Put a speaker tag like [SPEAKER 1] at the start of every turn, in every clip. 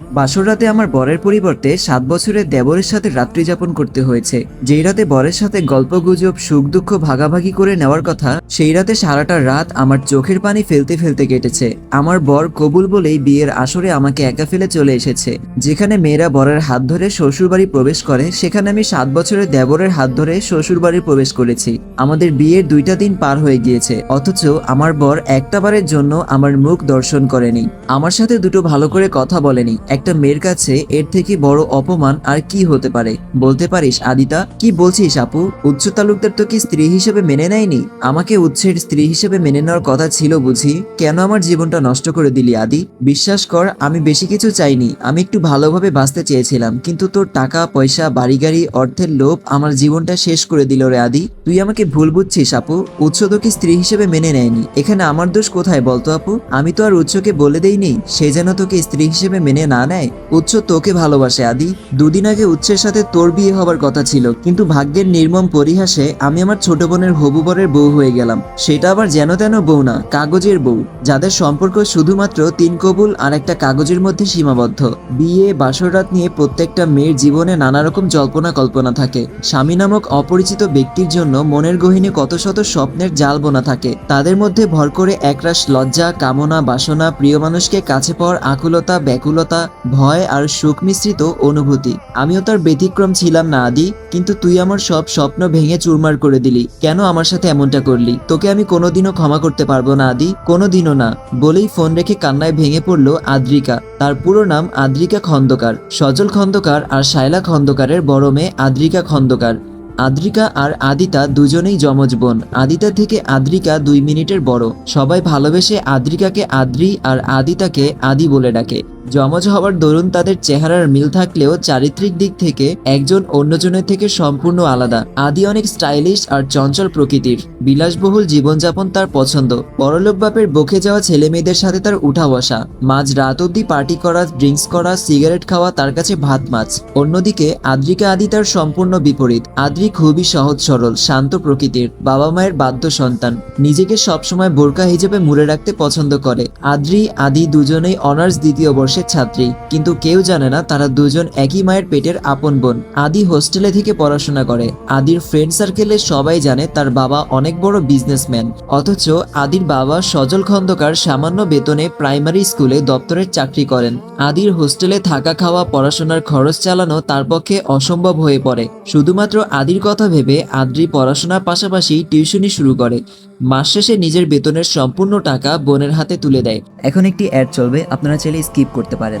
[SPEAKER 1] বাসর রাতে আমার বরের পরিবর্তে সাত বছরের দেবরের সাথে রাত্রি যাপন করতে হয়েছে। যেই রাতে বরের সাথে গল্প, গুজব, সুখ, দুঃখ ভাগাভাগি করে নেওয়ার কথা, সেই রাতে সারাটা রাত আমার চোখের পানি ফেলতে ফেলতে কেটেছে। আমার বর কবুল বলেই বিয়ের আসরে আমাকে একা ফেলে চলে এসেছে। যেখানে মেয়েরা বরের হাত ধরে শ্বশুরবাড়ি প্রবেশ করে, সেখানে আমি সাত বছরের দেবরের হাত ধরে শ্বশুরবাড়ি প্রবেশ করেছি। আমাদের বিয়ের দুইটা দিন পার হয়ে গিয়েছে, অথচ আমার বর একটা বারের জন্য আমার মুখ দর্শন করেনি। আমার সাথে দুটো ভালো করে কথা বলেনি। একটা মেয়ের কাছে এর থেকে বড় অপমান আর কি হতে পারে? বলতে পারিস, আদিতা? কি বলছিস আপু? উচ্চ তালুকদার তো কি স্ত্রী হিসেবে মেনে নেয়নি? আমাকে উচ্ছের স্ত্রী হিসেবে মেনে নেওয়ার কথা ছিল বুঝি। কেন আমার জীবনটা নষ্ট করে দিলি, আদি? বিশ্বাস কর, আমি বেশি কিছু চাইনি। আমি একটু ভালোভাবে বাঁচতে চেয়েছিলাম, কিন্তু তোর টাকা, পয়সা, বাড়ি গাড়ি, অর্থের লোভ আমার জীবনটা শেষ করে দিল রে, আদি। তুই আমাকে ভুল বুঝছিস আপু। উৎস তোকে স্ত্রী হিসেবে মেনে নেয়নি? এখানে আমার দোষ কোথায় বলতো আপু? আমি তো আর উৎসকে বলে দেইনি। সে যেন তোকে স্ত্রী হিসেবে মেনে না নেয়। উচ্চ তোকে ভালোবাসে, আদি। দুদিন আগে উৎসের সাথে তোর বিয়ে হবার কথা ছিল, কিন্তু ভাগ্যের নির্মম পরিহাসে আমি আমার ছোট বোনের হবু বরের বউ হয়ে গেলাম। সেটা আবার যেন তেন বউ না, কাগজের বউ, যাদের সম্পর্ক শুধুমাত্র তিন কবুল আর একটা কাগজের মধ্যে সীমাবদ্ধ। বিয়ে বাসররাত নিয়ে প্রত্যেকটা মেয়ের জীবনে নানা রকম জল্পনা কল্পনা থাকে। স্বামী নামক অপরিচিত ব্যক্তির জন্য মনের গহিনে কত শত স্বপ্নের জাল বোনা থাকে। তাদের মধ্যে ভর করে একরাশ লজ্জা, কামনা, বাসনা, প্রিয় মানুষকে কাছে পাওয়ার আকুলতা, ব্যাকুলতা ভয় আর সুখ মিশ্রিত অনুভূতি। আমিও তার ব্যতিক্রম ছিলাম না, আদি, কিন্তু তুই আমার সব স্বপ্ন ভেঙে চুরমার করে দিলি। কেন আমার সাথে এমনটা করলি? তোকে আমি কোনোদিনও ক্ষমা করতে পারব না, আদি, কোনোদিনও না। বলেই ফোন রেখে কান্নায় ভেঙে পড়ল আদ্রিকা। তার পুরো নাম আদ্রিকা খন্দকার। সজল খন্দকার আর শায়লা খন্দকারের বড় মেয়ে আদ্রিকা খন্দকার। আদ্রিকা আর আদিতা দুজনেই যমজ বোন। আদিতা থেকে আদ্রিকা দুই মিনিটের বড়। সবাই ভালোবেসে আদ্রিকাকে আদ্রি আর আদিতাকে আদি বলে ডাকে। যমজ হওয়ার দরুন তাদের চেহারার মিল থাকলেও চারিত্রিক দিক থেকে একজন অন্যজনের থেকে সম্পূর্ণ আলাদা। আদি অনেক স্টাইলিশ আর চঞ্চল প্রকৃতির। বিলাসবহুল জীবনযাপন তার পছন্দ। বড়লোক বাপের বকে যাওয়া ছেলে মেয়েদের সাথে তার উঠা বসা। মাঝ রাত অব্দি পার্টি করা, ড্রিঙ্কস করা, সিগারেট খাওয়া তার কাছে ভাত মাছ। অন্যদিকে আদ্রিকা আদি তার সম্পূর্ণ বিপরীত। আদ্রি খুবই সহজ সরল, শান্ত প্রকৃতির। বাবা মায়ের বাধ্য সন্তান। নিজেকে সবসময় বোরকা হিসেবে মুড়ে রাখতে পছন্দ করে। আদ্রি, আদি দুজনেই অনার্স দ্বিতীয় বর্ষের ছাত্রী। কিন্তু কেউ জানে না তারা দুজন একই মায়ের পেটের আপন বোন। আদি হোস্টেলে থেকে পড়াশোনা করে। আদির ফ্রেন্ড সার্কেলে সবাই জানে তার বাবা অনেক বড় বিজনেসম্যান অথচ আদির বাবা সজল খন্দকার সামান্য বেতনে প্রাইমারি স্কুলে দপ্তরের চাকরি করেন। আদির হোস্টেলে থাকা খাওয়া, পড়াশোনার খরচ চালানো তার পক্ষে অসম্ভব হয়ে পড়ে। শুধুমাত্র আদির কথা ভেবে আদ্রি পড়াশোনার পাশাপাশি টিউশনি শুরু করে। মাস শেষে নিজের বেতনের সম্পূর্ণ টাকা বোনের হাতে তুলে দেয়। এখন একটি অ্যাড চলবে, আপনারা চাইলে স্কিপ করতে পারেন।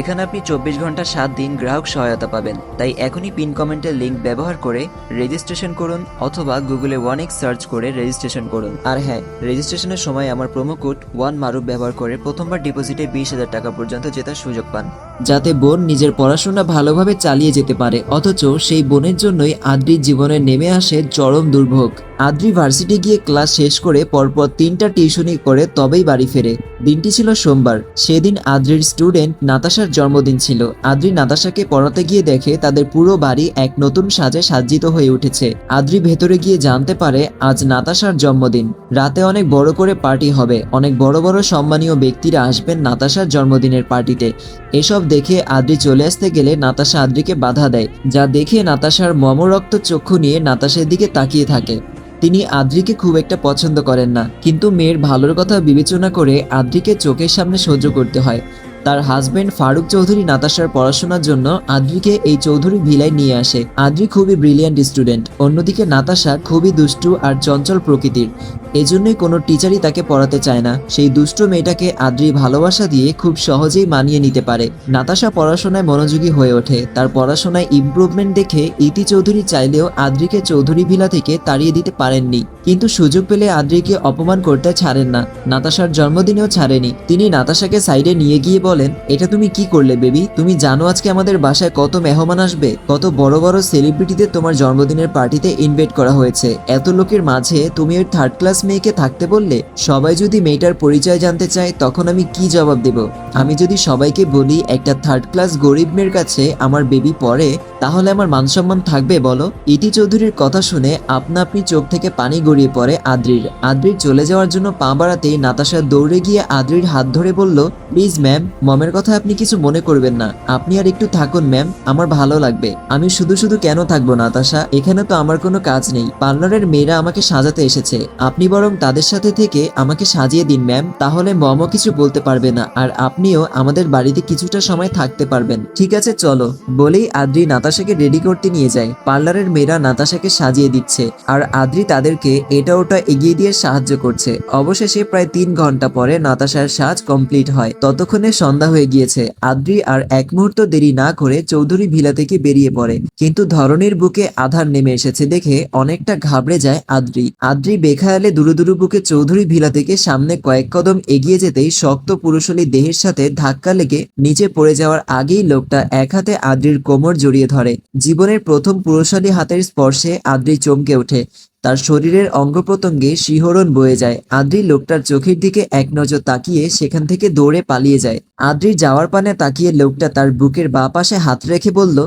[SPEAKER 1] এখানে আপনি চব্বিশ ঘণ্টা সাত দিন গ্রাহক সহায়তা পাবেন। তাই এখনই পিন কমেন্টের লিঙ্ক ব্যবহার করে রেজিস্ট্রেশন করুন অথবা গুগলে ওয়ান এক্স সার্চ করে রেজিস্ট্রেশন করুন। আর হ্যাঁ রেজিস্ট্রেশনের সময় আমার প্রোমো কোড ওয়ান মারুপ ব্যবহার করে প্রথমবার ডিপোজিটে বিশ হাজার টাকা পর্যন্ত জেতার সুযোগ পান। যাতে বোন নিজের পড়াশোনা ভালোভাবে চালিয়ে যেতে পারে, অথচ সেই বোনের জন্যই আদ্রির জীবনে নেমে আসে চরম দুর্ভোগ। আদ্রি ভার্সিটি গিয়ে ক্লাস শেষ করে পরপর তিনটা টিউশনি করে তবেই বাড়ি ফেরে। দিনটি ছিল সোমবার। সেদিন আদ্রির স্টুডেন্ট নাতাশার জন্মদিন ছিল। আদ্রি নাতাশাকে পড়াতে গিয়ে দেখে তাদের পুরো বাড়ি এক নতুন সাজে সাজ্জিত হয়ে উঠেছে। আদ্রি ভেতরে গিয়ে জানতে পারে, আজ নাতাশার জন্মদিন। রাতে অনেক বড় করে পার্টি হবে। অনেক বড় বড় সম্মানীয় ব্যক্তিরা আসবেন নাতাশার জন্মদিনের পার্টিতে। এসব দেখে আদ্রি চলে আসতে গেলে নাতাশা আদ্রিকে বাধা দেয়, যা দেখে নাতাশার মমরক্ত চক্ষু নিয়ে নাতাশার দিকে তাকিয়ে থাকে। তিনি আদ্রিকে খুব একটা পছন্দ করেন না। কিন্তু মেয়ের ভালোর কথা বিবেচনা করে আদ্রিকে চোখের সামনে সহ্য করতে হয়। তার হাজবেন্ড ফারুক চৌধুরী নাতাশার পড়াশোনার জন্য আদ্রিকে এই চৌধুরী ভিলায় নিয়ে আসে। আদ্রি খুবই ব্রিলিয়ান্ট স্টুডেন্ট অন্যদিকে নাতাশা খুবই দুষ্টু আর চঞ্চল প্রকৃতির। এজন্যই কোনো টিচারই তাকে পড়াতে চায় না। সেই দুষ্ট মেয়েটাকে আদ্রি ভালোবাসা দিয়ে খুব সহজেই মানিয়ে নিতে পারে। নাতাশা পড়াশোনায় মনোযোগী হয়ে ওঠে। তার পড়াশোনায় ইমপ্রুভমেন্ট দেখে ইতি চৌধুরী চাইলেও আদ্রিকে চৌধুরী ভিলা থেকে তাড়িয়ে দিতে পারেননি। কিন্তু সুযোগ পেলে আদ্রিকে অপমান করতে ছাড়েন না। নাতাশার জন্মদিনেও ছাড়েনি। তিনি নাতাশাকে সাইডে নিয়ে গিয়ে বলেন, এটা তুমি কি করলে বেবি? তুমি জানো আজকে আমাদের বাসায় কত মেহমান আসবে? কত বড় বড় সেলিব্রিটিদের তোমার জন্মদিনের পার্টিতে ইনভাইট করা হয়েছে। এত লোকের মাঝে তুমি ওই থার্ড ক্লাস মেয়েকে থাকতে বললে সবাই যদি মেয়েটার পরিচয় জানতে চায়, তখন আমি কি জবাব দেব? আমি যদি সবাইকে বলি, একটা থার্ড ক্লাস গরিব মেয়ের কাছে আমার বেবি পড়ে, তাহলে আমার মানসম্মান থাকবে বলো? ইতি চৌধুরীর কথা শুনে আপনা আপনি চোখ থেকে পানি গড়িয়ে পড়ে আদ্রির। আদ্রির চলে যাওয়ার জন্য পা বাড়াতেই নাতাশা দৌড়ে গিয়ে আদ্রির হাত ধরে বলল, প্লিজ ম্যাম মমের কথা আপনি কিছু মনে করবেন না। আপনি আর একটু থাকুন ম্যাম আমার ভালো লাগবে। আমি শুধু শুধু কেন থাকব নাতাশা? এখানে তো আমার কোনো কাজ নেই। পার্লারের মেয়েরা আমাকে সাজাতে এসেছে। আপনি বরং তাদের সাথে থেকে আমাকে সাজিয়ে দিন, ম্যাম। তাহলে মমও কিছু বলতে পারবে না, আর আপনিও আমাদের বাড়িতে কিছুটা সময় থাকতে পারবেন। ঠিক আছে, চলো। বলেই আদ্রি নাতাশাকে রেডি করতে নিয়ে যায়। পার্লারের মেয়েরা নাতাশাকে সাজিয়ে দিচ্ছে, আর আদ্রি তাদেরকে এটা ওটা এগিয়ে দিয়ে সাহায্য করছে। অবশেষে প্রায় তিন ঘণ্টা পরে নাতাশার সাজ কমপ্লিট হয়। ততক্ষণে সন্ধ্যা হয়ে গিয়েছে। আদ্রি আর এক মুহূর্ত দেরি না করে চৌধুরী ভিলা থেকে বেরিয়ে পড়ে। কিন্তু ধরনের বুকে আধার নেমে এসেছে দেখে অনেকটা ঘাবড়ে যায় আদ্রি। আদ্রি বেখায়ালে দুরু দুরু বুকে চৌধুরী ভিলা থেকে সামনে কয়েক কদম এগিয়ে যেতেই শক্ত পুরুষলী দেহের সাথে ধাক্কা লেগে নিচে পড়ে যাওয়ার আগেই লোকটা এক হাতে আদ্রির কোমর জড়িয়ে ধরে। জীবনের প্রথম পুরুষালী হাতের স্পর্শে আদ্রি চমকে ওঠে। তার শরীরের অঙ্গ প্রত্যঙ্গে শিহরণ বয়ে যায়। আদ্রি লোকটার চোখের দিকে এক নজর তাকিয়ে সেখান থেকে দৌড়ে পালিয়ে যায়। আদ্রির যাওয়ার পানে তাকিয়ে লোকটা তার বুকের বাঁ পাশে হাত রেখে বলল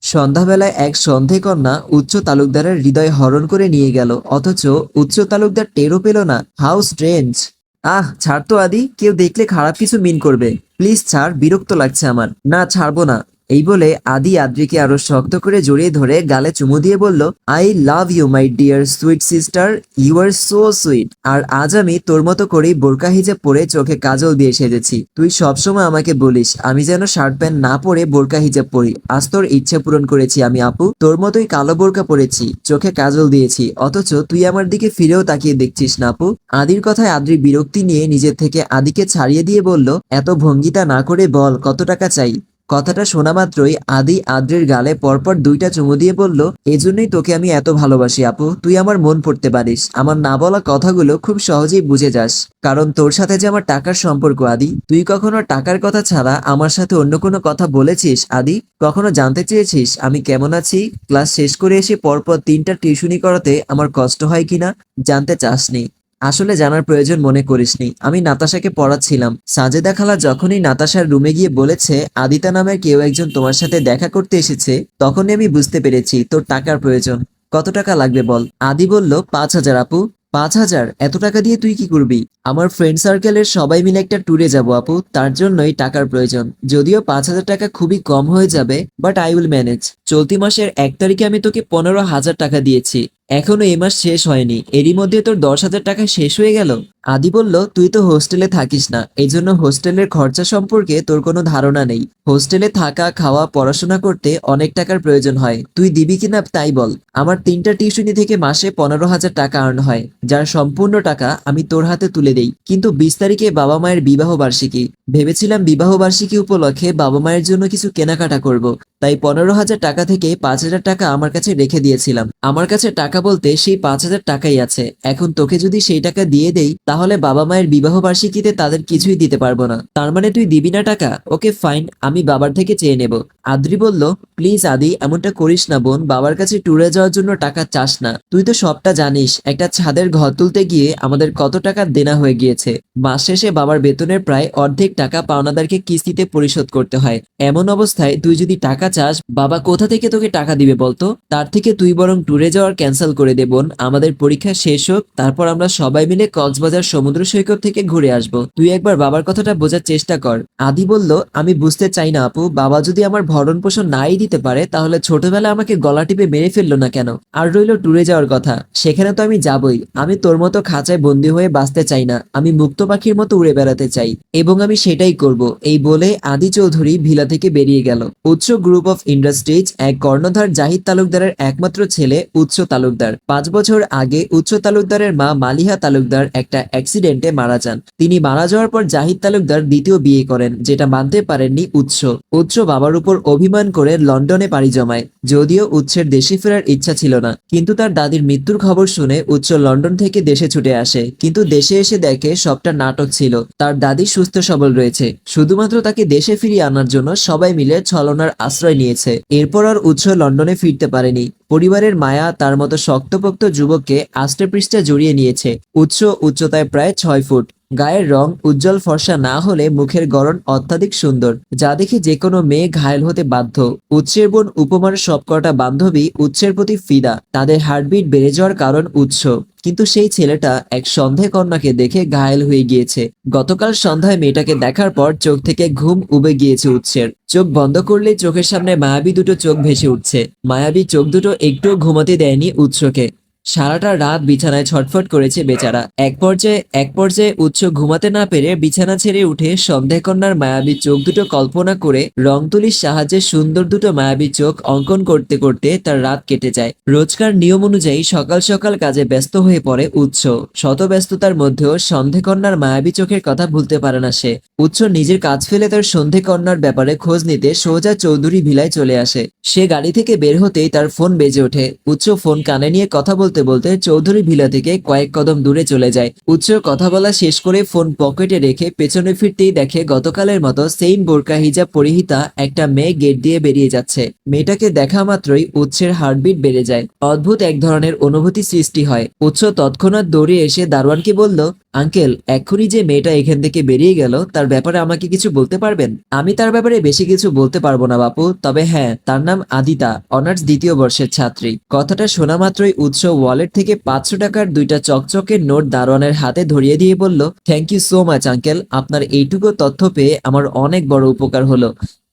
[SPEAKER 1] সন্ধ্যাবেলায় এক সন্ধে কন্যা উচ্চ তালুকদারের হৃদয় হরণ করে নিয়ে গেল, অথচ উচ্চ তালুকদার টেরও পেল না। How strange. আহ, ছাড় তো আদি, কেউ দেখলে খারাপ কিছু মিন করবে। প্লিজ ছাড়, বিরক্ত লাগছে আমার। না, ছাড়বো না। এই বলে আদি আদ্রিকে আরও শক্ত করে জড়িয়ে ধরে গালে চুমু দিয়ে বলল I love you my dear sweet sister you are so sweet আর আজ আমি তোর মতো করেই বোরকা হিজাব পরে চোখে কাজল দিয়ে সেজেছি। তুই সবসময় আমাকে বলিস, আমি যেন শার্ট প্যান্ট না পরে বোরকা হিজাব পরি। আজ তোর ইচ্ছে পূরণ করেছি আমি, আপু। তোর মতোই কালো বোরকা পরেছি, চোখে কাজল দিয়েছি। অথচ তুই আমার দিকে ফিরেও তাকিয়ে দেখছিস না, আপু? আদির কথায় আদ্রি বিরক্তি নিয়ে নিজের থেকে আদিকে ছাড়িয়ে দিয়ে বলল, এত ভঙ্গিতা না করে বল, কত টাকা চাই? কথাটা শোনা মাত্রই আদি আদ্রির গালে পরপর দুইটা চুমু দিয়ে বলল, এজন্যই তোকে আমি এত ভালোবাসি আপু, তুই আমার মন পড়তে পারিস। আমার না বলা কথাগুলো খুব সহজেই বুঝে যাস। কারণ তোর সাথে যে আমার টাকার সম্পর্ক, আদি, তুই কখনো টাকার কথা ছাড়া আমার সাথে অন্য কোনো কথা বলেছিস, আদি? কখনো জানতে চেয়েছিস আমি কেমন আছি? ক্লাস শেষ করে এসে পরপর তিনটা টিউশনি করাতে আমার কষ্ট হয় কিনা? জানতে চাসনি। আসলে জানার প্রয়োজন মনে করিসনি। আমি নাতাশাকে পড়াচ্ছিলাম। সাজেদা খালা যখনই নাতাশার রুমে গিয়ে বলেছে, আদিতা নামের কেউ একজন তোমার সাথে দেখা করতে এসেছে? তখনই আমি বুঝতে পেরেছি, তোর টাকার প্রয়োজন। কত টাকা লাগবে বল? আদি বলল, পাঁচ হাজার আপু। পাঁচ হাজার? এত টাকা দিয়ে তুই কি করবি? আমার ফ্রেন্ড সার্কেলের সবাই মিলে একটা ট্যুরে যাব আপু। তার জন্যই টাকার প্রয়োজন। যদিও পাঁচ হাজার টাকা খুবই কম হয়ে যাবে বাট আই উইল ম্যানেজ চলতি মাসের এক তারিখে আমি তোকে পনেরো হাজার টাকা দিয়েছি। এখনও এই মাস শেষ হয়নি। এরই মধ্যে তোর দশ হাজার টাকা শেষ হয়ে গেল। আদি বলল, তুই তো হোস্টেলে থাকিস না। এই জন্য হোস্টেলের খরচা সম্পর্কে তোর কোনো ধারণা নেই। হোস্টেলে থাকা, খাওয়া, পড়াশোনা করতে অনেক টাকার প্রয়োজন হয়। তুই দিবি কিনা তাই বল। আমার তিনটা টিউশনি থেকে মাসে পনেরো হাজার টাকা আর্ন হয়। যার সম্পূর্ণ টাকা আমি তোর হাতে তুলে দেই। কিন্তু বিশ তারিখে বাবা মায়ের বিবাহ বার্ষিকী। ভেবেছিলাম বিবাহ বার্ষিকী উপলক্ষে বাবা মায়ের জন্য কিছু কেনাকাটা করব। তাই পনেরো হাজার টাকা থেকে পাঁচ হাজার টাকা আমার কাছে রেখে দিয়েছিলাম। আমার কাছে টাকা বলতে সেই পাঁচ হাজার টাকাই আছে। এখন তোকে যদি সেই টাকা দিয়ে দেই, তাহলে বাবা মায়ের বিবাহ বার্ষিকীতে তাদের কিছুই দিতে পারব না। তার মানে তুই দিবি না টাকা? ওকে, ফাইন, আমি বাবার থেকে চেয়ে নেব। আদ্রি বলল, প্লিজ আদি, এমনটা করিস না বোন, বাবার কাছে ট্যুরে যাওয়ার জন্য টাকা চাস না। তুই তো সবটা জানিস, একটা ছাদের ঘর তুলতে গিয়ে আমাদের কত টাকা দেনা হয়ে গিয়েছে। মাস শেষে বাবার বেতনের প্রায় অর্ধেক টাকা পাওনাদারকে কিস্তিতে পরিশোধ করতে হয়। এমন অবস্থায় তুই যদি টাকা চাস, বাবা কোথা থেকে তোকে টাকা দিবে বলতো? তার থেকে তুই বরং ট্যুরে যাওয়ার ক্যান্সেল করে দে বোন। আমাদের পরীক্ষা শেষ হোক, তারপর আমরা সবাই মিলে কক্সবাজার সমুদ্র সৈকত থেকে ঘুরে আসব। তুই একবার বাবার কথাটা বোঝার চেষ্টা কর। আদি বলল, আমি বুঝতে চাই না আপু, বাবা যদি আমার ভরণ পোষণ নাই দিতে পারে, তাহলে ছোটবেলায় আমাকে গলা টিপে মেরে ফেলল না কেন? আর রইল ট্যুরে যাওয়ার কথা। সেখানে তো আমি যাবই। আমি তোর মতো খাঁচায় বন্দি হয়ে বাঁচতে চাই না। আমি মুক্ত পাখির মতো উড়ে বেড়াতে চাই। এবং আমি সেটাই করব। এই বলে আদি চৌধুরী ভিলা থেকে বেরিয়ে গেল। উচ্চ গ্রুপ গ্রুপ অফ ইন্ডাস্ট্রিজ এক কর্ণধার জাহিদ তালুকদারের একমাত্র ছেলে উৎস তালুকদার। পাঁচ বছর আগে উৎস তালুকদারের মা মালিহা তালুকদার একটা অ্যাক্সিডেন্টে মারা যান। তিনি মারা যাওয়ার পর জাহিদ তালুকদার দ্বিতীয় বিয়ে করেন, যেটা মানতে পারেননি উৎস। উৎস বাবার উপর অভিমান করে লন্ডনে পাড়ি জমায়, যদিও উৎসের দেশে ফেরার ইচ্ছা ছিল না। কিন্তু তার দাদির মৃত্যুর খবর শুনে উৎস লন্ডন থেকে দেশে ছুটে আসে, কিন্তু দেশে এসে দেখে সবটা নাটক ছিল। তার দাদি সুস্থ সবল রয়েছে, শুধুমাত্র তাকে দেশে ফিরিয়ে আনার জন্য সবাই মিলে ছলনার আশ্রয় নিয়েছে। এরপর আর উৎস লন্ডনে ফিরতে পারেনি। পরিবারের মায়া তার মতো শক্তপোক্ত যুবককে আষ্টে পৃষ্ঠে জড়িয়ে নিয়েছে। উৎস উচ্চতায় প্রায় ছয় ফুট। গায়ের রং উজ্জ্বল ফর্সা না হলে মুখের গড়ন অত্যাধিক সুন্দর। যা দেখে যে কোনো মেয়ে ঘায়েল হতে বাধ্য। উৎসের বোন উপমার সবকটা বান্ধবী উৎসের প্রতি ফিদা। তাদের হার্টবিট বেড়ে যাওয়ার কারণ উৎস। কিন্তু সেই ছেলেটা এক সন্দেহ কন্যাকে দেখে ঘায়েল হয়ে গিয়েছে। গতকাল সন্ধ্যায় মেয়েটাকে দেখার পর চোখ থেকে ঘুম উবে গিয়েছে উৎসের। চোখ বন্ধ করলে চোখের সামনে মায়াবী দুটো চোখ ভেসে উঠছে। মায়াবী চোখ দুটো একটুও ঘুমাতে দেয়নি উৎসকে। সারাটা রাত বিছানায় ছটফট করেছে বেচারা। এক পর্যায়ে এক পর্যায়ে উৎস ঘুমাতে না পেরে বিছানা ছেড়ে উঠে সন্দেহকন্যার মায়াবী চোখ দুটো কল্পনা করে রং তুলির সাহায্যে সুন্দর দুটো মায়াবী চোখ অঙ্কন করতে করতে তার রাত কেটে যায়। রোজকার নিয়ম অনুযায়ী সকাল সকাল কাজে ব্যস্ত হয়ে পড়ে উৎস শত ব্যস্ততার মধ্যেও সন্দেহকন্যার মায়াবী চোখের কথা ভুলতে পারে না সে। উৎস নিজের কাজ ফেলে তার সন্দেহকন্যার ব্যাপারে খোঁজ নিতে সোজা চৌধুরী ভিলায় চলে আসে। সে গাড়ি থেকে বের হতেই তার ফোন বেজে ওঠে। উৎস ফোন কানে নিয়ে কথা বলতে বলতে বলতে চৌধুরী ভিলা থেকে কয়েক কদম দূরে চলে যায়। উৎস কথা বলা শেষ করে ফোন পকেটে রেখে পেছনে ফিরতেই দেখে গতকালের মতো সেইম বোরকা হিজাব পরিহিতা একটা মেয়ে গেট দিয়ে বেরিয়ে যাচ্ছে। মেয়েটাকে দেখা মাত্রই উৎসের হার্টবিট বেড়ে যায়। অদ্ভুত এক ধরনের অনুভূতি সৃষ্টি হয়। উৎস তৎক্ষণাৎ দৌড়ে এসে দারোয়ানকে বলল, আঙ্কেল, এক্ষুনি যে মেয়েটা এখান থেকে বেরিয়ে গেল, তার ব্যাপারে আমাকে কিছু বলতে পারবেন? আমি তার ব্যাপারে বেশি কিছু বলতে পারব না, বাপু। তবে হ্যাঁ তার নাম আদিতা, অনার্স দ্বিতীয় বর্ষের ছাত্রী। কথাটা শোনা মাত্রই উৎস ওয়ালেট থেকে পাঁচশো টাকার দুইটা চকচকে নোট দারোয়ানের হাতে ধরিয়ে দিয়ে বলল thank you so much uncle আপনার এইটুকু তথ্য পেয়ে আমার অনেক বড় উপকার হলো।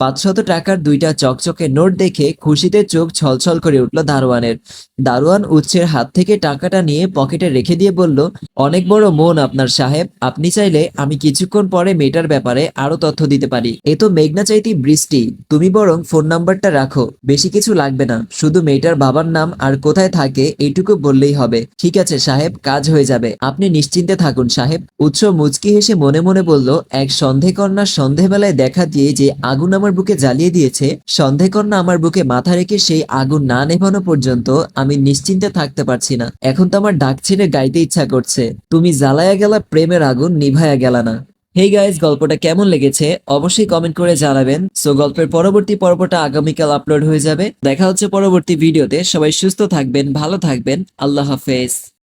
[SPEAKER 1] পাঁচশত টাকার দুইটা চকচকে নোট দেখে খুশিতে চোখ ছলছল করে উঠল দারোয়ানের। দারোয়ান উৎসের হাত থেকে টাকাটা নিয়ে পকেটে রেখে দিয়ে বলল, অনেক বড় মন আপনার সাহেব। আপনি চাইলে আমি কিছুক্ষণ পরে মেয়েটার ব্যাপারে আরও তথ্য দিতে পারি। এ তো মেঘনা চাইতি বৃষ্টি। তুমি বরং ফোন নাম্বারটা রাখো। বেশি কিছু লাগবে না। শুধু মেয়েটার বাবার নাম আর কোথায় থাকে এইটুকু বললেই হবে। ঠিক আছে সাহেব, কাজ হয়ে যাবে। আপনি নিশ্চিন্তে থাকুন সাহেব। উৎস মুচকি হেসে মনে মনে বলল, এক সন্দেহকন্যা সন্ধেবেলায় দেখা দিয়ে যে আগুন আমার বুকে জ্বালিয়ে দিয়েছে সন্দেহকন্যা আমার বুকে মাথা রেখে সেই আগুন না নেভানো পর্যন্ত আমি নিশ্চিন্তে থাকতে পারছি না। এখন তো আমার ডাক ছেড়ে গাইতে ইচ্ছা করছে। তুমি জ্বালায়া গেলা প্রেমের আগুন, নিভায়া গেলা না। হে গাইজ গল্পটা কেমন লেগেছে? অবশ্যই কমেন্ট করে জানাবেন। সো গল্পের পরবর্তী পর্বটা আগামীকাল আপলোড হয়ে যাবে। দেখা হচ্ছে পরবর্তী ভিডিওতে সবাই সুস্থ থাকবেন, ভালো থাকবেন। আল্লাহ হাফেজ।